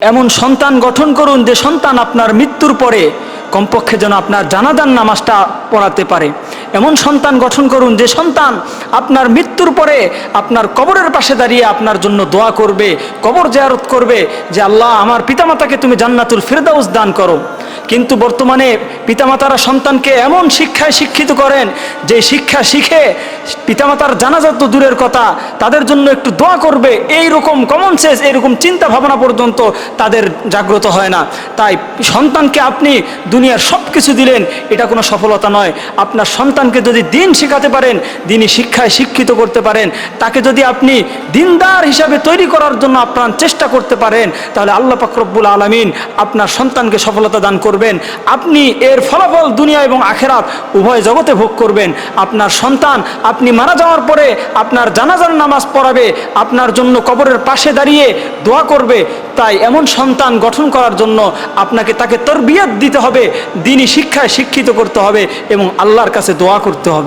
এমন সন্তান গঠন করুন যে সন্তান আপনার মৃত্যুর পরে কমপক্ষে যেন আপনার জানাজান নামাজটা পড়াতে পারে। এমন সন্তান গঠন করুন যে সন্তান আপনার মৃত্যুর পরে আপনার কবরের পাশে দাঁড়িয়ে আপনার জন্য দোয়া করবে, কবর জায়ারত করবে যে, আল্লাহ, আমার পিতামাতাকে তুমি জান্নাতুল ফিরদাউস দান করো। কিন্তু বর্তমানে পিতামাতারা সন্তানকে এমন শিক্ষায় শিক্ষিত করেন যে শিক্ষা শিখে পিতামাতার জানাজা তো দূরের কথা, তাদের জন্য একটু দোয়া করবে। এই রকম কমন সেন্স এরকম চিন্তা ভাবনা পর্যন্ত তাদের জাগ্রত হয় না। তাই সন্তানকে আপনি দুনিয়ার সব কিছু দিলেন, এটা কোনো সফলতা নয়। আপনার সন্তানকে যদি দিন শেখাতে পারেন, দিনই শিক্ষায় শিক্ষিত করতে পারেন, তাকে যদি আপনি দিনদার হিসাবে তৈরি করার জন্য আপনার চেষ্টা করতে পারেন, তাহলে আল্লাহ পাকরব্বুল আলমিন আপনার সন্তানকে সফলতা দান করবেন। আপনি এর ফলাফল দুনিয়া এবং আখেরাত উভয় জগতে ভোগ করবেন। আপনার সন্তান আপনি মারা যাওয়ার পরে আপনার জানাজার নামাজ পড়াবে, আপনার জন্য কবরের পাশে দাঁড়িয়ে দোয়া করবে। তাই এমন সন্তান গঠন করার জন্য আপনাকে তাকে তরবিয়ত দিতে হবে, দিনই শিক্ষায় শিক্ষিত করতে হবে এবং আল্লাহর কাছে দোয়া করতে হবে।